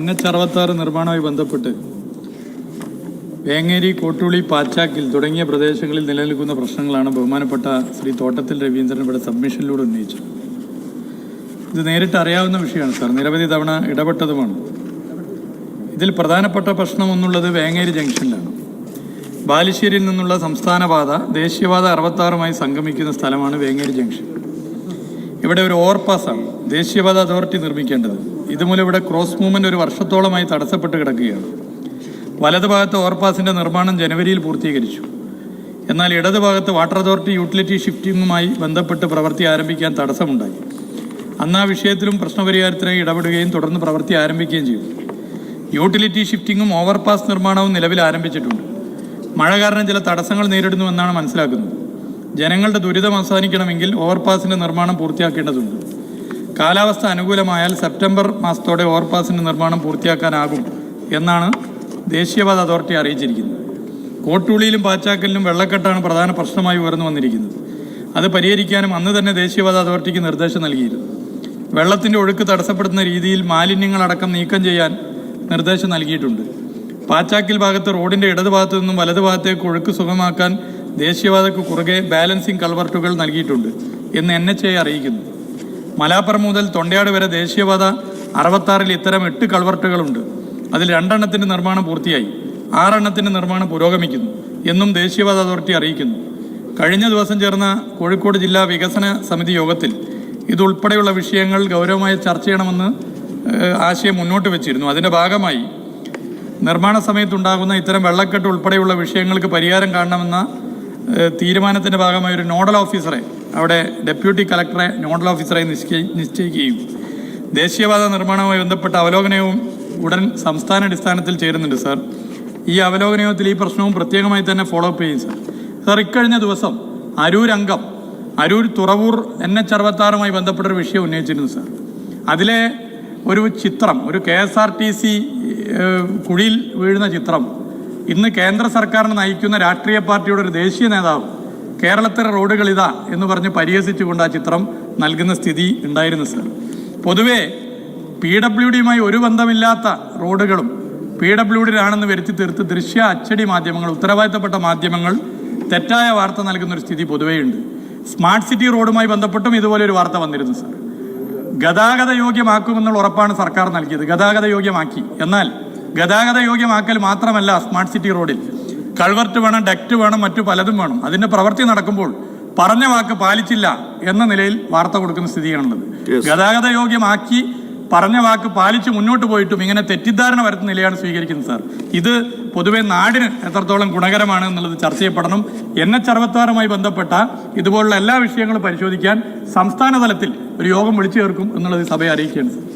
N അറുപത്താറ് നിർമ്മാണവുമായി ബന്ധപ്പെട്ട് വേങ്ങേരി കോട്ടുളി പാച്ചാക്കിൽ തുടങ്ങിയ പ്രദേശങ്ങളിൽ നിലനിൽക്കുന്ന പ്രശ്നങ്ങളാണ് ബഹുമാനപ്പെട്ട ശ്രീ തോട്ടത്തിൽ രവീന്ദ്രൻ ഇവിടെ സബ്മിഷനിലൂടെ ഉന്നയിച്ചത്. ഇത് നേരിട്ട് അറിയാവുന്ന വിഷയമാണ് സാർ. നിരവധി തവണ ഇടപെട്ടതുമാണ്. ഇതിൽ പ്രധാനപ്പെട്ട പ്രശ്നം ഒന്നുള്ളത് വേങ്ങേരി ജംഗ്ഷനിലാണ്. ബാലുശ്ശേരിയിൽ നിന്നുള്ള സംസ്ഥാനപാത ദേശീയപാത അറുപത്താറുമായി സംഗമിക്കുന്ന സ്ഥലമാണ് വേങ്ങേരി ജംഗ്ഷൻ. ഇവിടെ ഒരു ഓവർപാസാണ്. ദേശീയപാത അതോറിറ്റി നിർമ്മിക്കേണ്ടത്. ഇതുമൂലം ഇവിടെ ക്രോസ് മൂവ്മെന്റ് ഒരു വർഷത്തോളമായി തടസ്സപ്പെട്ട് കിടക്കുകയാണ്. വലതുഭാഗത്ത് ഓവർപാസിന്റെ നിർമ്മാണം ജനുവരിയിൽ പൂർത്തീകരിച്ചു. എന്നാൽ ഇടതുഭാഗത്ത് വാട്ടർ അതോറിറ്റി യൂട്ടിലിറ്റി ഷിഫ്റ്റിംഗുമായി ബന്ധപ്പെട്ട് പ്രവൃത്തി ആരംഭിക്കാൻ തടസ്സമുണ്ടായി. അന്ന് ആ വിഷയത്തിലും പ്രശ്നപരിഹാരത്തിനായി ഇടപെടുകയും തുടർന്ന് പ്രവൃത്തി ആരംഭിക്കുകയും ചെയ്തു. യൂട്ടിലിറ്റി ഷിഫ്റ്റിംഗും ഓവർപാസ് നിർമ്മാണവും നിലവിൽ ആരംഭിച്ചിട്ടുണ്ട്. മഴ കാരണം ചില തടസ്സങ്ങൾ നേരിടുന്നുവെന്നാണ് മനസ്സിലാക്കുന്നത്. ജനങ്ങളുടെ ദുരിതം അവസാനിക്കണമെങ്കിൽ ഓവർപാസിന്റെ നിർമ്മാണം പൂർത്തിയാക്കേണ്ടതുണ്ട്. കാലാവസ്ഥ അനുകൂലമായാൽ സെപ്റ്റംബർ മാസത്തോടെ ഓവർപാസിന്റെ നിർമ്മാണം പൂർത്തിയാക്കാനാകും എന്നാണ് ദേശീയപാത അതോറിറ്റി അറിയിച്ചിരിക്കുന്നത്. കോട്ടുള്ളിയിലും പാച്ചാക്കലിലും വെള്ളക്കെട്ടാണ് പ്രധാന പ്രശ്നമായി ഉയർന്നു വന്നിരിക്കുന്നത്. അത് പരിഹരിക്കാനും അന്ന് തന്നെ ദേശീയപാത അതോറിറ്റിക്ക് നിർദ്ദേശം നൽകിയിരുന്നു. വെള്ളത്തിന്റെ ഒഴുക്ക് തടസ്സപ്പെടുന്ന രീതിയിൽ മാലിന്യങ്ങളടക്കം നീക്കം ചെയ്യാൻ നിർദ്ദേശം നൽകിയിട്ടുണ്ട്. പാച്ചാക്കിൽ ഭാഗത്ത് റോഡിന്റെ ഇടതുഭാഗത്തു നിന്നും വലതുഭാഗത്തേക്ക് ഒഴുക്ക് സുഗമാക്കാൻ ദേശീയപാതയ്ക്ക് കുറുകെ ബാലൻസിംഗ് കൾവർട്ടുകൾ നൽകിയിട്ടുണ്ട് എന്ന് എൻ എച്ച് അറിയിക്കുന്നു. മലാപ്പുറം മുതൽ തൊണ്ടയാട് വരെ ദേശീയപാത അറുപത്താറിൽ ഇത്തരം എട്ട് കൾവർട്ടുകളുണ്ട്. അതിൽ രണ്ടെണ്ണത്തിന്റെ നിർമ്മാണം പൂർത്തിയായി. ആറെണ്ണത്തിന്റെ നിർമ്മാണം പുരോഗമിക്കുന്നു എന്നും ദേശീയപാത അതോറിറ്റി അറിയിക്കുന്നു. കഴിഞ്ഞ ദിവസം ചേർന്ന കോഴിക്കോട് ജില്ലാ വികസന സമിതി യോഗത്തിൽ ഇതുൾപ്പെടെയുള്ള വിഷയങ്ങൾ ഗൗരവമായി ചർച്ച ചെയ്യണമെന്ന് ആശയം മുന്നോട്ട് വെച്ചിരുന്നു. അതിന്റെ ഭാഗമായി നിർമ്മാണ സമയത്തുണ്ടാകുന്ന ഇത്തരം വെള്ളക്കെട്ട് ഉൾപ്പെടെയുള്ള വിഷയങ്ങൾക്ക് പരിഹാരം കാണണമെന്ന തീരുമാനത്തിന്റെ ഭാഗമായി ഒരു നോഡൽ ഓഫീസറെ അവിടെ ഡെപ്യൂട്ടി കളക്ടറെ നോഡൽ ഓഫീസറായി നിശ്ചയി നിശ്ചയിക്കുകയും ദേശീയപാത നിർമ്മാണവുമായി ബന്ധപ്പെട്ട അവലോകനവും ഉടൻ സംസ്ഥാന അടിസ്ഥാനത്തിൽ ചേരുന്നുണ്ട് സാർ. ഈ അവലോകനയോഗത്തിൽ ഈ പ്രശ്നവും പ്രത്യേകമായി തന്നെ ഫോളോ അപ്പ് ചെയ്യും സാർ. സാർ ഇക്കഴിഞ്ഞ ദിവസം അരൂർ അംഗം അരൂർ തുറവൂർ എൻ എച്ച് അറുപത്താറുമായി ബന്ധപ്പെട്ടൊരു വിഷയം ഉന്നയിച്ചിരുന്നു സാർ. അതിലെ ഒരു ചിത്രം ഒരു K S R T C കുഴിയിൽ വീഴുന്ന ചിത്രം ഇന്ന് കേന്ദ്ര സർക്കാരിനെ നയിക്കുന്ന രാഷ്ട്രീയ പാർട്ടിയുടെ ഒരു ദേശീയ നേതാവ് കേരളത്തിലെ റോഡുകൾ ഇതാ എന്ന് പറഞ്ഞ് പരിഹസിച്ചുകൊണ്ട് ആ ചിത്രം നൽകുന്ന സ്ഥിതി ഉണ്ടായിരുന്നു സർ പൊതുവേ പി ഡബ്ല്യു ഡിയുമായി ഒരു ബന്ധമില്ലാത്ത റോഡുകളും പി ഡബ്ല്യു ഡിയിലാണെന്ന് വരുത്തി തീർത്ത് ദൃശ്യ അച്ചടി മാധ്യമങ്ങൾ ഉത്തരവാദിത്തപ്പെട്ട മാധ്യമങ്ങൾ തെറ്റായ വാർത്ത നൽകുന്ന ഒരു സ്ഥിതി പൊതുവെയുണ്ട് സ്മാർട്ട് സിറ്റി റോഡുമായി ബന്ധപ്പെട്ടും ഇതുപോലെ ഒരു വാർത്ത വന്നിരുന്നു സർ ഗതാഗത യോഗ്യമാക്കുമെന്നുള്ള ഉറപ്പാണ് സർക്കാർ നൽകിയത്. ഗതാഗത യോഗ്യമാക്കി. എന്നാൽ ഗതാഗത യോഗ്യമാക്കൽ മാത്രമല്ല സ്മാർട്ട് സിറ്റി റോഡിൽ. കൾവർട്ട് വേണം ഡക്റ്റ് വേണം മറ്റു പലതും വേണം. അതിന്റെ പ്രവൃത്തി നടക്കുമ്പോൾ പറഞ്ഞ വാക്ക് പാലിച്ചില്ല എന്ന നിലയിൽ വാർത്ത കൊടുക്കുന്ന സ്ഥിതിയാണുള്ളത്. ഗതാഗത യോഗ്യമാക്കി പറഞ്ഞ വാക്ക് പാലിച്ച് മുന്നോട്ട് പോയിട്ടും ഇങ്ങനെ തെറ്റിദ്ധാരണ വരുത്തുന്ന നിലയാണ് സ്വീകരിക്കുന്നത് സാർ. ഇത് പൊതുവെ നാടിന് എത്രത്തോളം ഗുണകരമാണ് എന്നുള്ളത് ചർച്ച ചെയ്യപ്പെടണം. എൻ എച്ച് അറുപത്താറുമായി ബന്ധപ്പെട്ട ഇതുപോലുള്ള എല്ലാ വിഷയങ്ങളും പരിശോധിക്കാൻ സംസ്ഥാന തലത്തിൽ ഒരു യോഗം വിളിച്ചു ചേർക്കും എന്നുള്ളത് സഭയെ അറിയിക്കുകയാണ് സാർ.